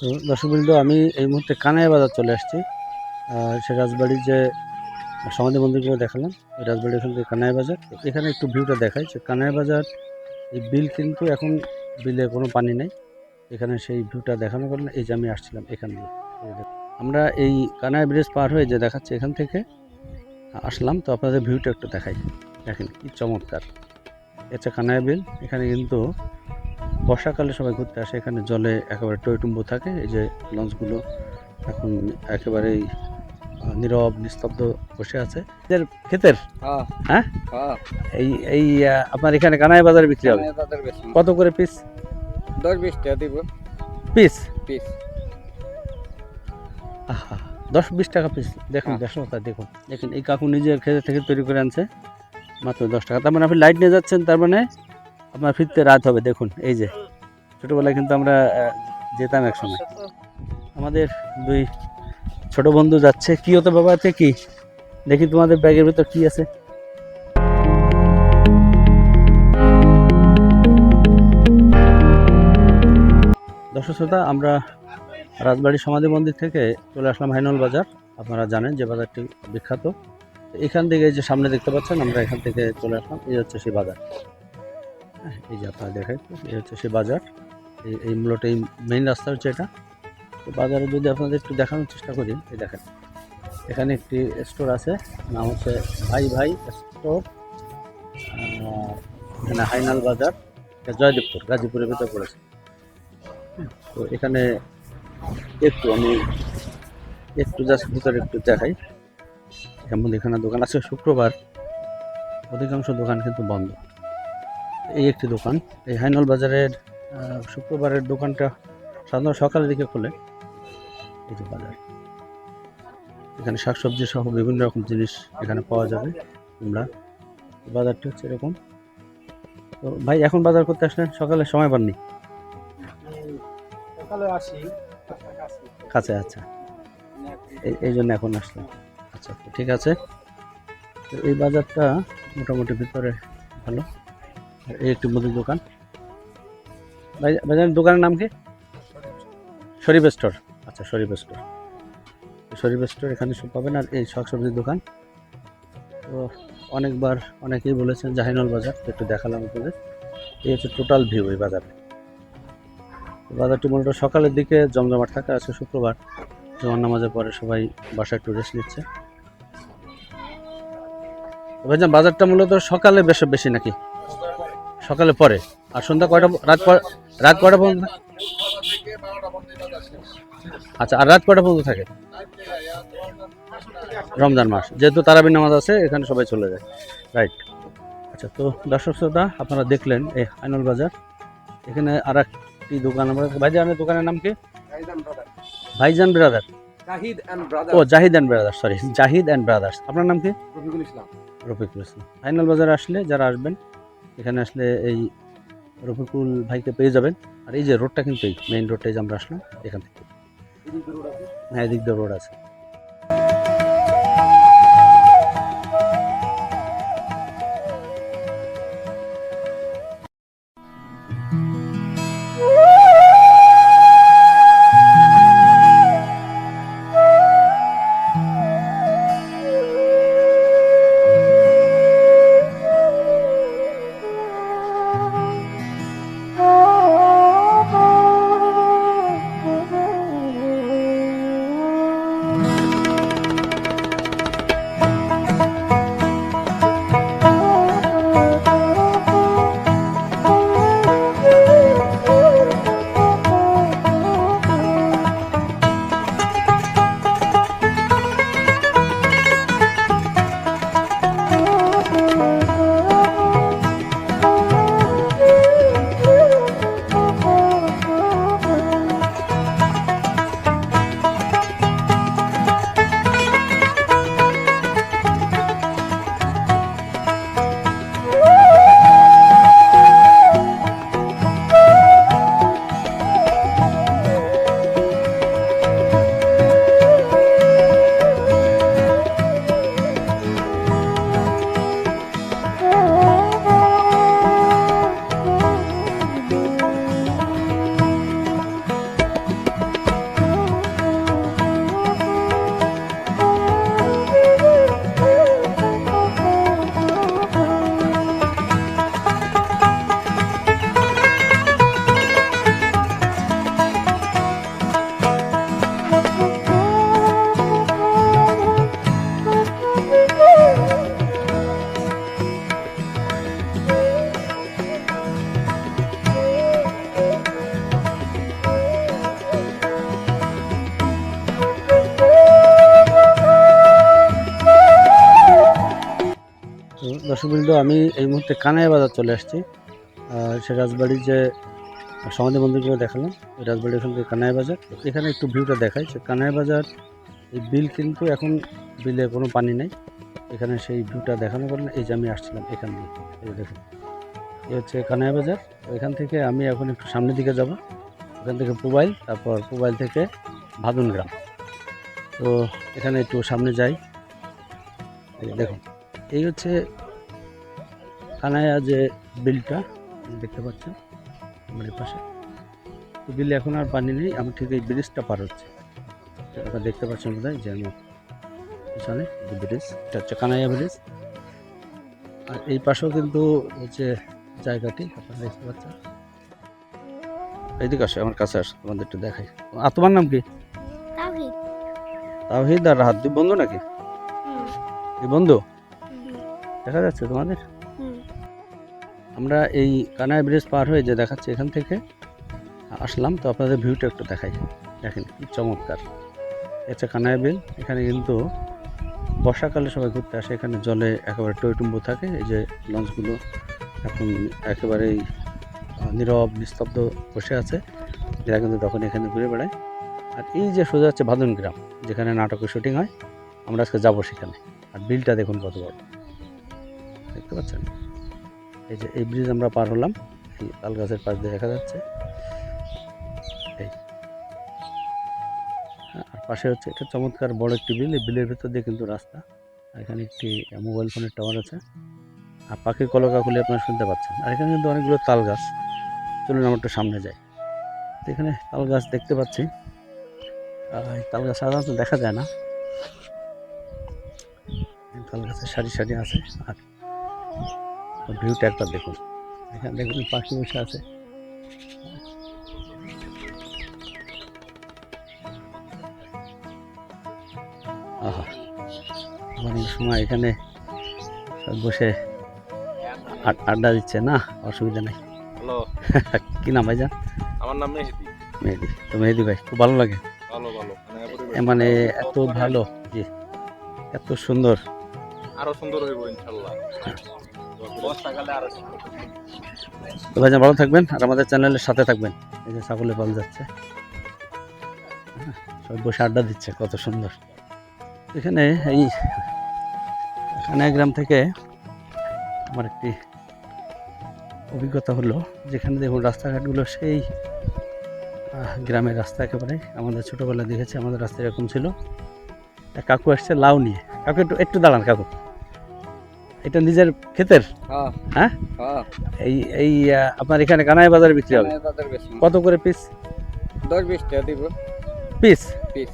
তো দর্শকবৃন্দ, আমি এই মুহূর্তে কানাই বাজার চলে আসছি। সে রাজবাড়ির যে সমাধি মন্দিরগুলো দেখালাম, এই রাজবাড়ির এখান থেকে কানাই বাজার। এখানে একটু ভিউটা দেখাই, যে কানাই বাজার, এই বিল কিন্তু এখন বিলে কোনো পানি নেই। এখানে সেই ভিউটা দেখানো কারণে এই যে আমি আসছিলাম এখান দিয়ে। আমরা এই কানাই ব্রিজ পার হয়ে যে দেখাচ্ছি এখান থেকে, আসলাম। তো আপনাদের ভিউটা একটু দেখাই। দেখেন কি চমৎকার। এটা কানাই বিল। এখানে কিন্তু বর্ষাকালে সবাই ঘুরতে আসে এখানে জলে একেবারে টইটুম্বু থাকে এই যে লঞ্চগুলো এখন একেবারেই নীরব নিস্তব্ধ বসে আছে। ক্ষেতের? হ্যাঁ। হ্যাঁ? হ্যাঁ। এই এই আপনার এখানে কানাই বাজারে বিক্রি হবে? কত করে পিস দশ বিশ টাকা দিব। পিস পিস আহা দশ বিশ টাকা পিস দেখুন হ্যাঁ। দেড়শো টাকা দেখুন। দেখুন এই কাকু নিজের খেতে থেকে তৈরি করে আনছে মাত্র দশ টাকা। তার মানে আপনি লাইট নিয়ে যাচ্ছেন তার মানে আপনার ফিরতে রাত হবে, দেখুন, এই যে। ছোটোবেলায় কিন্তু আমরা যেতাম এক সময় আমাদের দুই ছোট বন্ধু যাচ্ছে। কি হতো বাবা আছে কি? দেখি তোমাদের ব্যাগের ভিতর কি আছে। দর্শক শ্রোতা, আমরা রাজবাড়ি সমাধি মন্দির থেকে চলে আসলাম হাইনল বাজার। আপনারা জানেন যে বাজারটি বিখ্যাত। এখান থেকে যে সামনে দেখতে পাচ্ছেন, আমরা এখান থেকে চলে আসলাম। এই হচ্ছে সেই বাজার। এই যে আপনারা দেখাই এই হচ্ছে সে বাজার। এই এই মূলত এই মেইন রাস্তা হচ্ছে এটা। তো বাজারে যদি আপনাদের একটু দেখানোর চেষ্টা করি এই দেখেন এখানে একটি স্টোর আছে নাম হচ্ছে ভাই ভাই স্টোর এখানে হাইনাল বাজার জয়দেবপুর গাজীপুরের ভিতরে পড়েছে। হুম, তো এখানে একটু আমি একটু জাস্ট ভিতরে একটু দেখাই। যেমন এখানে দোকান আছে শুক্রবার। অধিকাংশ দোকান কিন্তু বন্ধ। এই একটি দোকান। এই হাইনল বাজারের শুক্রবারের দোকানটা সাধারণত সকালের দিকে খোলে। এই যে বাজার। এখানে শাকসবজি সহ বিভিন্ন রকম জিনিস এখানে পাওয়া যাবে তোমরা। বাজারটা হচ্ছে এরকম। তো ভাই এখন বাজার করতে আসলেন সকালে সময় পাননি? সকালে আসি কাছে আচ্ছা। এই- এই জন্য এখন আসলাম। আচ্ছা ঠিক আছে। তো এই বাজারটা মোটামুটি ভিতরে ভালো। এই একটি মুদির দোকান। ভাই- ভাইজান, দোকানের নাম কি? শরীফ স্টোর। আচ্ছা শরীফ স্টোর। শরীফ স্টোর, এখানে সব পাবেন। আর এই শাকসবজির দোকান। তো অনেকবার অনেকেই বলেছেন জাহিনুল বাজার, তো একটু দেখালাম আপনাদের। এই হচ্ছে টোটাল ভিউ এই বাজারে। বাজারটি মূলত সকালের দিকে জমজমাট থাকে, আজকে শুক্রবার। জমান নামাজের পরে সবাই বাসায় একটু রেস্ট নিচ্ছে। বাজারটা মূলত সকালে বেশি বেশি নাকি? সকালে পরে। আর সন্ধ্যা কয়টা রাত রাত কয়টা পর্যন্ত আচ্ছা আর রাত কয়টা পর্যন্ত থাকে? রমজান মাস। যেহেতু তারাবি নামাজ আছে এখানে সবাই চলে যায়। রাইট আচ্ছা তো দর্শক শ্রোতা আপনারা দেখলেন এই আইনুল বাজার। এখানে আর একটি দোকান আমরা ভাইজানের দোকানের নাম কি? ভাইজান brother. Zahid brother O Zahid and brothers sorry Zahid and brothers. আপনার নাম কি? রফিকুল ইসলাম। রফিকুল ইসলাম। ফাইনাল বাজারে আসলে যারা আসবেন এখানে আসলে এই রফিকুল ভাইকে পেয়ে যাবেন। আর এই যে রোডটা কিন্তু এই মেইন রোডটাই যে আমরা আসলাম, এখান থেকে। হ্যাঁ এদিক দিয়ে রোড আছে। দর্শকবৃন্দ, আমি এই মুহূর্তে কানাই বাজার চলে আসছি। সে রাজবাড়ির যে সমাধি মন্দিরগুলো দেখালাম, ওই রাজবাড়ি এখান থেকে কানাই বাজার। এখানে একটু ভিউটা দেখাই যে কানাই বাজার, এই বিল কিন্তু এখন বিলে কোনো পানি নেই। এখানে সেই ভিউটা দেখানো পারেন এই যে আমি আসছিলাম এখান দিয়ে, এই দেখুন। এই হচ্ছে কানাই বাজার। এখান থেকে আমি এখন একটু সামনের দিকে যাব। ওখান থেকে পুবাইল, তারপর পুবাইল থেকে ভাদুন গ্রাম তো এখানে একটু সামনে যাই। এই দেখুন। এই হচ্ছে কানায়া যে বিলটা দেখতে পাচ্ছেন আমার পাশে। তো বিলে এখন আর পানি নেই আমি ঠিক এই ব্রিজটা পার হচ্ছে। আপনারা দেখতে পাচ্ছেন বোধ হয় যে আমি পিছনে যে ব্রিজ এটা হচ্ছে কানাইয়া ব্রিজ। আর এই পাশেও কিন্তু হচ্ছে জায়গাটি আপনারা দেখতে পাচ্ছেন। এইদিকে আসে আমার কাছে আসে তোমাদের একটু দেখাই। আর তোমার নাম কি? তাওহিদ। তাহিদ আর রাহাত দুই বন্ধু নাকি? বন্ধু? দেখা যাচ্ছে তোমাদের? আমরা এই কানাই ব্রিজ পার হয়ে যে দেখাচ্ছে এখান থেকে আসলাম, তো আপনাদের ভিউটা একটু দেখাই। দেখেন কি চমৎকার। এটা কানাই বিল এখানে কিন্তু বর্ষাকালে সবাই ঘুরতে আসে, এখানে জলে একেবারে টইটুম্বু থাকে, এই যে লঞ্চগুলো এখন একেবারেই নীরব, নিস্তব্ধ বসে আছে। এরা কিন্তু তখন এখানে ঘুরে বেড়ায়। আর এই যে সোজা হচ্ছে ভাদুন গ্রাম, যেখানে নাটকের শুটিং হয়, আমরা আজকে যাব সেখানে। আর বিলটা দেখুন কত বড়। দেখতে পাচ্ছেন? এই যে এই ব্রিজ আমরা পার হলাম। এই তাল গাছের পাশ দিয়ে দেখা যাচ্ছে। এই। হ্যাঁ, আর পাশে হচ্ছে এটা চমৎকার বড় একটি বিল। এই বিলের ভেতর দিয়ে কিন্তু রাস্তা। এখানে একটি মোবাইল ফোনের টাওয়ার আছে। আর পাখির কলকাকুলি আপনারা শুনতে পাচ্ছেন। আর এখানে কিন্তু অনেকগুলো তাল গাছ। চলুন আমরা একটু সামনে যাই। তো এখানে তাল গাছ দেখতে পাচ্ছি। তাল গাছ সাধারণত দেখা যায় না। তাল গাছের সারি সারি আছে। আর ভিউটা একবার দেখুন। এখানে দেখুন পাখি বসে আছে। আহা অনেক সময় এখানে সব বসে আড- আড্ডা দিচ্ছে না? অসুবিধা নেই। হ্যালো। কি নাম ভাইজান? আমার নাম মেহেদি। মেহেদি। তো মেহেদি ভাই খুব ভালো লাগে? ভালো ভালো। মানে এ মানে এত ভালো জি। এত সুন্দর। আরও সুন্দর হইব ইনশাল্লাহ। সুন্দর তো ভাইজান ভালো থাকবেন আর আমাদের চ্যানেলের সাথে থাকবেন। এই যে ছাগলে পাল যাচ্ছে। হ্যাঁ, সবাই বসে আড্ডা দিচ্ছে কত সুন্দর। এখানে এই কানাই গ্রাম থেকে আমার একটি অভিজ্ঞতা হলো যেখানে দেখুন রাস্তাঘাটগুলো সেই গ্রামের রাস্তা একেবারে। আমাদের ছোটোবেলায় দেখেছি আমাদের রাস্তা এরকম ছিল। কাকু আসছে লাউ নিয়ে। কাকু একটু একটু দাঁড়ান কাকু। এটা নিজের ক্ষেতের? হ্যাঁ। হ্যাঁ? হ্যাঁ। এই এই আপনার এখানে কানাই বাজারে বিক্রি হবে? কত করে পিস দশ বিশ টাকা দিব। পিস পিস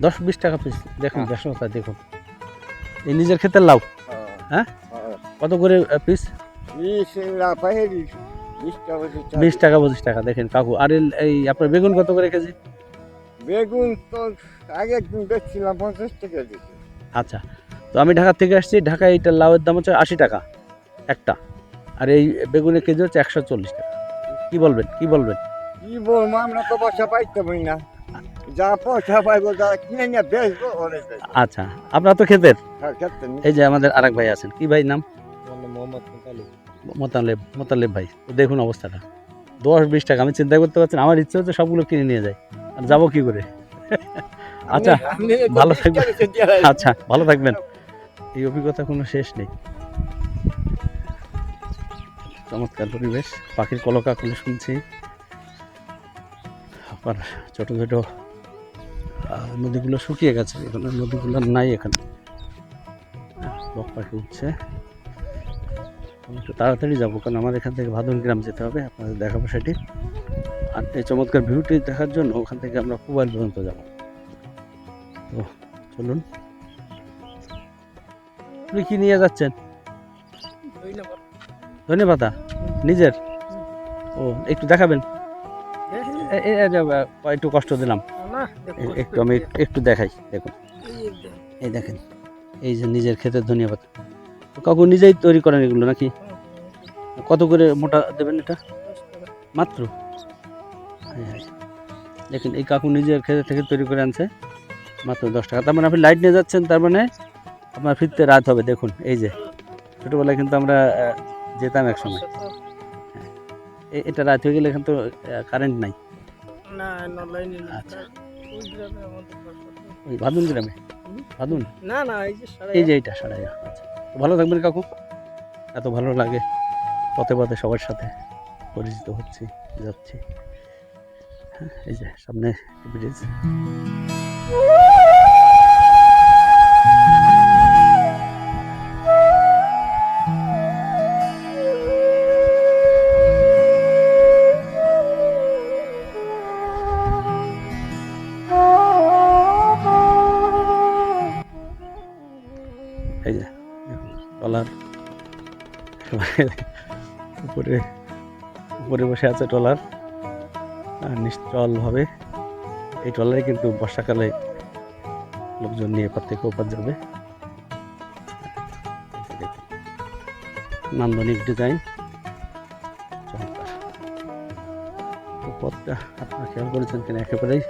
দশ বিশ টাকা পিস দেখুন। ব্যবসা দেখুন। এই নিজের ক্ষেতের লাউ? হ্যাঁ? হ্যাঁ? কত করে পিস বিশ টাকা পঁচিশ টাকা। দেখেন কাকু। আর এই- এই আপনার বেগুন কত করে কেজি? বেগুন তো আগে একদিন বেচছিলাম পঞ্চাশ টাকা দিচ্ছি আচ্ছা তো আমি ঢাকা থেকে আসছি ঢাকায় এইটা লাউয়ের দাম হচ্ছে আশি টাকা একটা। আর এই বেগুনের কেজি হচ্ছে একশো চল্লিশ টাকা। কি বলবেন কি বলবেন? কি বলব আমরা তো পয়সা পাইতে পারি না। যা পয়সা পাইবো যা কিনে নিয়ে বেচবো আচ্ছা আপনার তো ক্ষেতের? এই যে আমাদের আরেক ভাই আছেন কি ভাই নাম? মোহাম্মদ মোতালেব। মোতালেব ভাই দেখুন অবস্থাটা। দশ বিশ টাকা আমি চিন্তা করতে পারছি না। আমার ইচ্ছে হচ্ছে সবগুলো কিনে নিয়ে যাই। আর যাব কি করে? আচ্ছা ভালো থাকবেন। আচ্ছা ভালো থাকবেন। এই অভিজ্ঞতা কোনো শেষ নেই। চমৎকার পরিবেশ। পাখির কলকাকলি শুনছি। আবার ছোট ছোট নদীগুলো শুকিয়ে গেছে। এখানে নদীগুলো নাই এখানে। বক পাখি উঠছে। একটু তাড়াতাড়ি যাব কারণ আমার এখান থেকে ভাদন গ্রাম যেতে হবে। আপনাদের দেখাবো সেটি। আর এই চমৎকার ভিউটি দেখার জন্য ওখান থেকে আমরা মোবাইল পর্যন্ত যাব। তো চলুন। আপনি কি নিয়ে যাচ্ছেন? ধনে পাতা নিজের। ও, একটু দেখাবেন? একটু কষ্ট দিলাম। একটু আমি একটু- একটু দেখাই, দেখুন। এই দেখেন, এই যে নিজের ক্ষেতের ধনিয়া পাতা কাকু নিজেই তৈরি করেন এগুলো নাকি? কত করে মোটা দেবেন এটা? মাত্র? হায় হায়। দেখেন, এই কাকু নিজের ক্ষেতের থেকে তৈরি করে আনছে। মাত্র দশ টাকা। তার মানে আপনি লাইট নিয়ে যাচ্ছেন তার মানে আপনার ফিরতে রাত হবে দেখুন এই যে। ছোটোবেলায় কিন্তু আমরা যেতাম এক সময় এ- এটা রাত হয়ে গেলে এখানে তো কারেন্ট নাই। না আচ্ছা। ওই ভাদুন গ্রামে? ভাদুন? না না এই যে সারাই এই যে এইটা সারাইয়া। আচ্ছা। ভালো থাকবেন কাকু। এত ভালো লাগে। পথে পথে সবার সাথে পরিচিত হচ্ছি যাচ্ছি। হ্যাঁ, এই যে সামনে ব্রিজ উপরে উপরে বসে আছে ট্রলার। আর নিশ্চলভাবে এই ট্রলারে কিন্তু বর্ষাকালে লোকজন নিয়ে এপার থেকে ওপার যাবে। নান্দনিক ডিজাইন। পথটা আপনারা খেয়াল করেছেন কিনা একেবারেই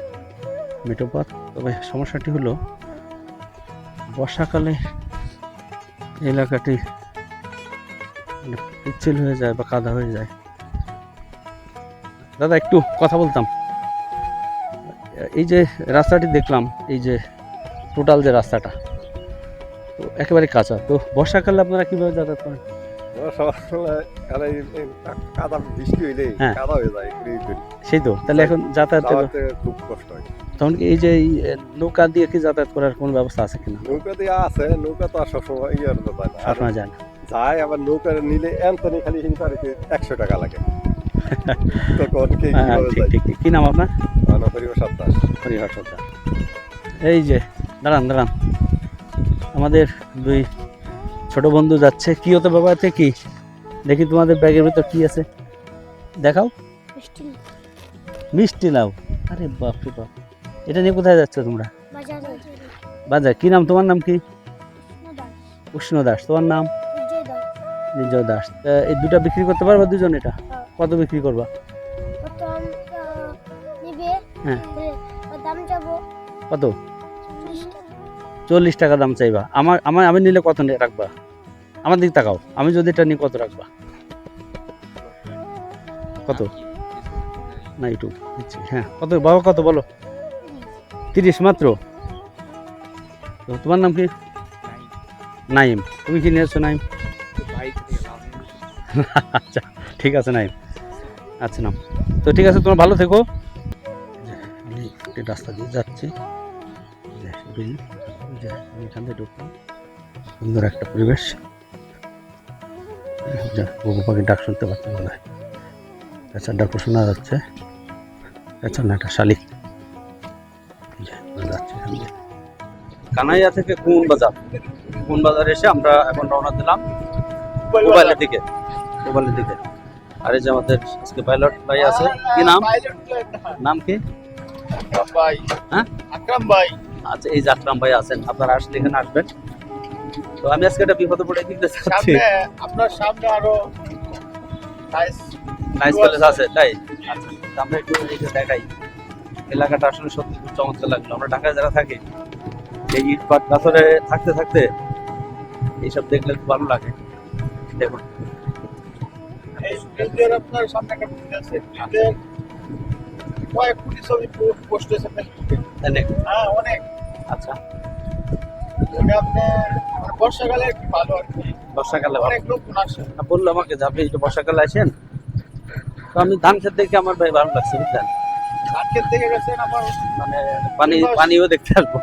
মেটো পথ। তবে সমস্যাটি হলো, বর্ষাকালে এলাকাটি পিচ্ছিল হয়ে যায় বা কাদা হয়ে যায়। দাদা একটু কথা বলতাম। এই যে রাস্তাটি দেখলাম এই যে টোটাল যে রাস্তাটা তো একেবারে কাঁচা। তো বর্ষাকালে আপনারা কীভাবে যাতায়াত করেন? কাদা বৃষ্টি হইলে হ্যাঁ। হয়ে। সেই তো। তাহলে এখন যাতায়াত খুব কষ্ট হয়। তখন কি এই যে নৌকা দিয়ে কি যাতায়াত করার কোনো ব্যবস্থা আছে কিনা? নৌকা দিয়ে আছে নৌকা তো আর সবসময় তো যায় না। যায় আবার নৌকা নিলে এন্তনি খালি হিংসারিতে একশো টাকা লাগে। তো কোন কে হ্যাঁ ঠিক ঠিক ঠিক। কি নাম আপনার? অনপরিবার সাতাশ। হরিহর সর্দার এই যে দাঁড়ান দাঁড়ান। আমাদের দুই ছোট বন্ধু যাচ্ছে। কি হতে বাবা? আছে কি দেখি তোমাদের ব্যাগের ভিতর কি আছে। দেখাও। মিষ্টি নাও। আরে বাপ রে বাপ। এটা নিয়ে কোথায় যাচ্ছ তোমরা? বাজার। কি নাম? তোমার নাম কি? উষ্ণ দাস। তোমার নাম? বিজয় দাস। এই দুটা বিক্রি করতে পারবা দুজন এটা? হ্যাঁ। কত বিক্রি করবা? হ্যাঁ। কত? চল্লিশ টাকা। দাম চাইবা। আমার আমার আমি নিলে কত রাখবা? আমার দিক তাকাও। আমি যদি এটা নিই কত রাখবা? কত? না একটু হ্যাঁ কত? বাবা কত বলো? তিরিশ মাত্র? তো তোমার নাম কি? নাইম। তুমি কি নিয়েছো নাইম? আচ্ছা ঠিক আছে নাই আচ্ছা নাম। তো ঠিক আছে তোমার ভালো থেকো। আমি একটি রাস্তা দিয়ে যাচ্ছি। এখান থেকে ঢুকলাম। সুন্দর একটা পরিবেশ। বউ পাখির ডাক শুনতে পাচ্ছেন মনে হয়। পেঁচার ডাকও শোনা যাচ্ছে। পেঁচার না একটা শালিক। যাচ্ছি এখান দিয়ে। কানাইয়া থেকে কোন বাজার। কোন বাজারে এসে আমরা এখন রওনা দিলাম। মোবাইলের দিকে। মোবাইলের দিকে আর এই যে আমাদের আজকে পাইলট ভাই আছে কি নাম? নাম কি? ভাই। হ্যাঁ? আকরাম ভাই। আচ্ছা এই যে আকরাম ভাই আছেন আপনারা আসলে এখানে আসবেন। তো আমি আজকে একটা বিপদে পড়ে দিতে চাচ্ছি আপনার সামনে আরও নাইস নাইস প্যালেস আছে। তাই? আচ্ছা আমরা একটু এই যে দেখাই। এলাকাটা আসলে সত্যি খুব চমৎকার লাগল। আমরা ঢাকায় যারা থাকি এই ইট পাট পাথরে থাকতে থাকতে এইসব দেখলে খুব ভালো লাগে। দেখুন। স্টুডিওর আপনার সামনে একটা ব্রিজ আছে ব্রিজের কয়েক কোটি ছবি পোস্ট হয়েছে ফেসবুকে হ্যাঁ অনেক। আচ্ছা। ওটা আপনার মানে বর্ষাকালে একটু ভালো আর কি। বর্ষাকালে অনেক লোক আসে বলল আমাকে যে আপনি একটু বর্ষাকালে আসেন। তো আমি ধান খেত দেখে আমার ভাই ভালো লাগছে বুঝলেন? মার্কেট থেকে গেছেন আমার মানে পানি পানিও দেখতে আসব।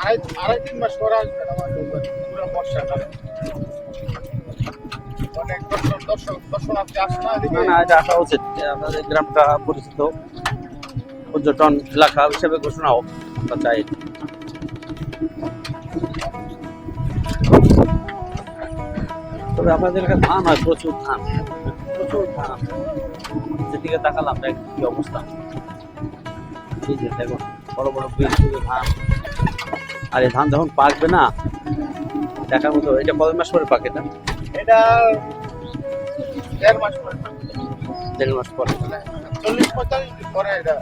আড়াই আড়াই তিন মাস পরে আসবেন আমার পুরো বর্ষাকালে। না এদিকে না না, এটা আসা উচিত। আমাদের গ্রামটা পরিচিত। পর্যটন এলাকা হিসেবে ঘোষণা হোক আমরা চাই। তবে আমাদের এখানে ধান হয়, প্রচুর ধান। প্রচুর ধান। যেদিকে তাকালাম, দেখ কি অবস্থা। এই যে দেখো, বড় বড় বিল ধান। আর এই ধান যখন পাকবে না, দেখার মতো, এটা কত মাস পরে পাকে এটা? এটা দেড় মাস পরে। দেড় মাস পরে। চল্লিশ পঁয়তাল্লিশ পরে এটা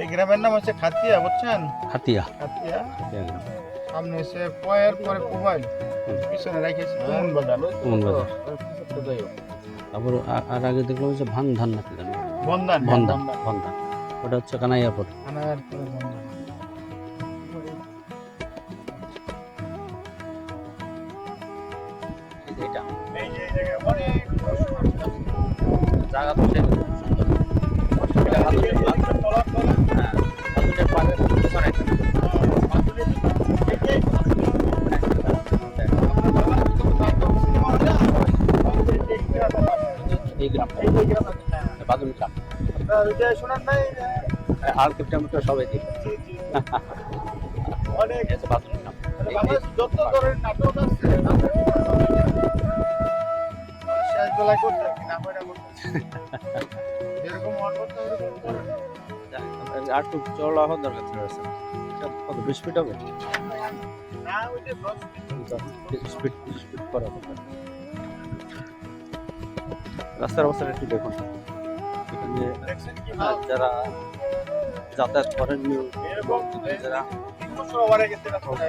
এই গ্রামের নাম হচ্ছে খাতিয়া বুঝছেন? খাতিয়া। খাতিয়া। সামনে সে পয়ের পরে কোবাইল। পিছনে রেখেছে বাজার বাজার তারপর আর আগে দেখলাম যে ভান ধান নাকি জানো? বন্ধান বন্ধান ভন্ধান ওটা হচ্ছে বন্ধান জায়গায় অনেক জায়গা তো শোনার নাই আর কিলোমিটার সবাই দেখে। অনেক। এই হচ্ছে বাদুল গ্রাম এই- বাংলাদেশ যত ধরনের নাটক আছে শেষ বেলায় করতে না করে করতে করতে ওরকম করে। এই- আর একটু চড়া হওয়ার দরকার ছিল কত বিশ ফিট হবে? না ওই যে বিশ ফিট বিশ ফিট করা দরকার। রাস্তার অবস্থাটা একটু দেখুন। আহ, যারা যাতায়াত করেন যারা।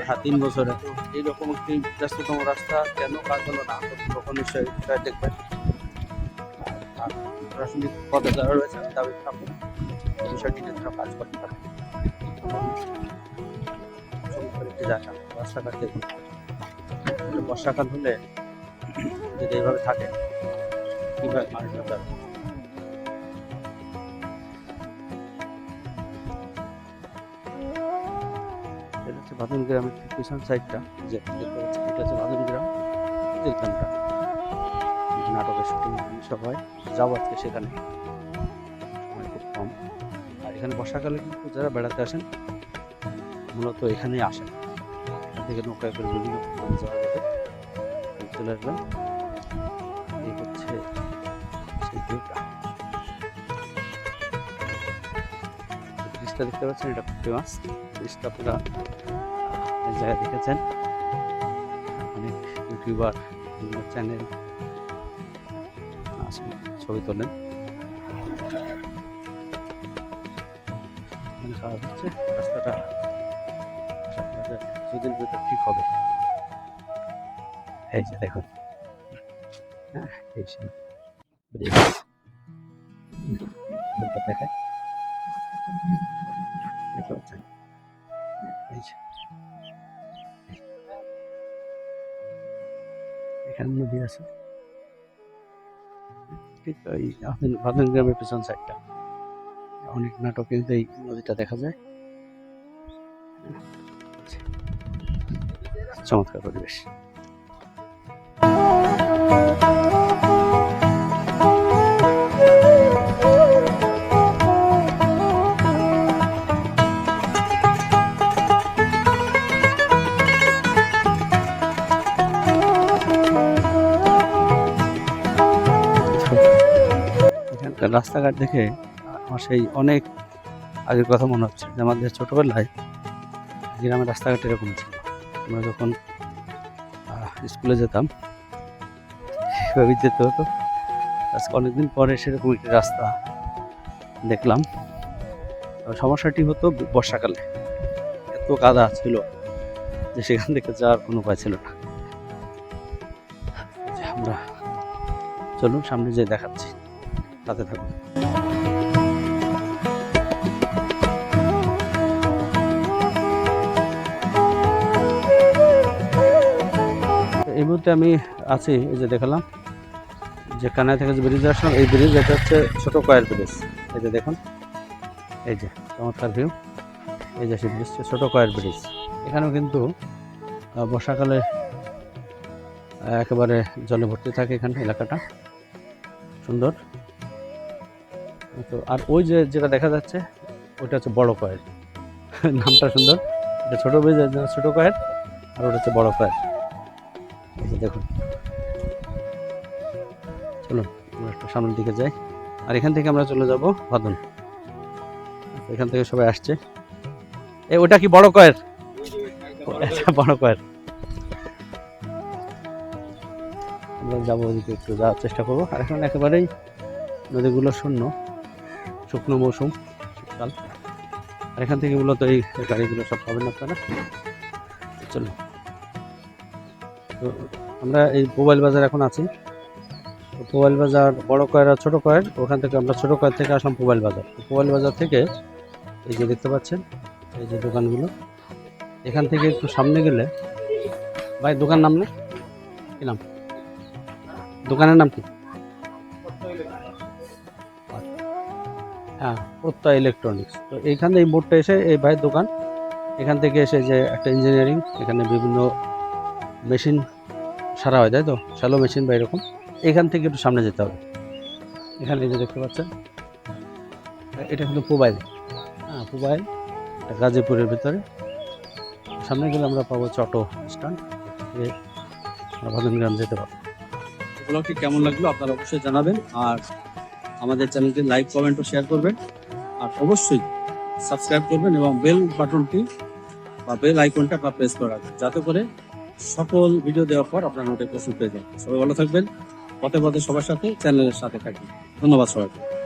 হ্যাঁ তিন বছরে। এইরকম একটি ব্যস্ততম রাস্তা কেন কাজ হলো না তখন নিশ্চয়ই বিষয় দেখবেন। প্রশাসনিক পদে যারা রয়েছে এই বিষয়টি নিয়ে তারা কাজ করতে পারে। বর্ষাকাল হলে যদি এইভাবে থাকে কীভাবে মানুষ বাদন গ্রামের পিছন সাইডটা, যে এটা হচ্ছে বাদন গ্রাম, যে নাটকের শুটিং সব হয়। যাব আজকে সেখানে। খুব কম। আর এখানে বর্ষাকালে কিন্তু যারা বেড়াতে আসেন, মূলত এখানেই আসেন। এখান থেকে নৌকায় করে বিভিন্ন চলে আসলাম এই হচ্ছে সেই ভিউটা দেখতে পাচ্ছেন, এটা ফেমাস ব্রিজটা আপনারা অনেক জায়গায় দেখেছেন। অনেক ইউটিউবার চ্যানেল আসেন ছবি তোলেন। কাজ হচ্ছে। রাস্তাটা ভিতর ঠিক হবে। এই যে দেখুন। হ্যাঁ এই এখানে নদী আছে। ঠিক ওই বাদন গ্রামের পিছন সাইডটা অনেক নাটক এই নদীটা দেখা যায়। চমৎকার পরিবেশ। রাস্তাঘাট দেখে আমার সেই অনেক আগের কথা মনে হচ্ছে যে আমাদের ছোটোবেলায় গ্রামের রাস্তাঘাট এরকম ছিল। আমরা যখন স্কুলে যেতাম সেভাবে যেতে হতো। আজকে অনেকদিন পরে সেরকম একটি রাস্তা দেখলাম। সমস্যাটি হতো বর্ষাকালে। এত কাদা ছিল যে সেখান থেকে যাওয়ার কোনো উপায় ছিল না। আমরা চলুন সামনে যেয়ে দেখাচ্ছি। সাথে থাকুন। এই মুহূর্তে আমি আছি, এই যে দেখালাম, যে কানায় থেকে যে ব্রিজ আসলাম, এই ব্রিজ এটা হচ্ছে ছোটো কয়ের ব্রিজ। এই যে দেখুন, এই যে চমৎকার ভিউ এই যে সেই ব্রিজটা, ছোট কয়ের ব্রিজ। এখানেও কিন্তু বর্ষাকালে একেবারে জলে ভর্তি থাকে এখানে এলাকাটা। সুন্দর। তো, আর ওই যে যেটা দেখা যাচ্ছে, ওটা হচ্ছে বড় কয়ের নামটা সুন্দর। এটা ছোটো ব্রিজ ছোটো কয়ের আর ওটা হচ্ছে বড় কয়ের দেখুন। চলুন, আমরা একটু সামনের দিকে যাই। আর এখান থেকে আমরা চলে যাব ভাদন। এখান থেকে সবাই আসছে। এ, ওটা কি বড় কয়ের এটা বড় কয়ের আমরা যাব ওদিকে একটু, যাওয়ার চেষ্টা করব। আর এখন একেবারেই নদীগুলো শূন্য। শুকনো মৌসুম, শীতকাল। আর এখান থেকে মূলত এই গাড়িগুলো সব পাবেন আপনারা। চলো তো আমরা এই মোবাইল বাজার এখন আছি। মোবাইল বাজার বড় কয়ের আর ছোটো কয়ের, ওখান থেকে আমরা ছোটো কয়ের থেকে আসলাম মোবাইল বাজার। মোবাইল বাজার থেকে এই যে দেখতে পাচ্ছেন, এই যে দোকানগুলো। এখান থেকে একটু সামনে গেলে, ভাই, দোকান নাম না? কি নাম? দোকানের নাম কি? হ্যাঁ প্রত্যয় ইলেকট্রনিক্স তো এইখানে এই মোড়টা এসে এই ভাইয়ের দোকান, এখান থেকে এসে যে একটা ইঞ্জিনিয়ারিং এখানে বিভিন্ন মেশিন সারা হয়, তাই তো? শ্যালো মেশিন বা এরকম। এখান থেকে একটু সামনে যেতে হবে। এখানে যে দেখতে পাচ্ছেন, এটা কিন্তু মোবাইল হ্যাঁ মোবাইল এটা গাজীপুরের ভিতরে। সামনে গেলে আমরা পাবো চটো স্ট্যান্ড আমরা বাদনগ্রাম যেতে পারব। ব্লগটি কেমন লাগল? আপনারা অবশ্যই জানাবেন। আর আমাদের চ্যানেলটি লাইক, কমেন্ট ও শেয়ার করবেন। আর অবশ্যই সাবস্ক্রাইব করবেন এবং বেল বাটনটি বা বেল আইকনটা আপনার প্রেস করে রাখবেন, যাতে করে সকল ভিডিও দেওয়ার পর আপনার নোটিফিকেশন পেয়ে যান। সবাই ভালো থাকবেন। পথে পথে সবার সাথে, চ্যানেলের সাথে থাকবেন। ধন্যবাদ সবাইকে।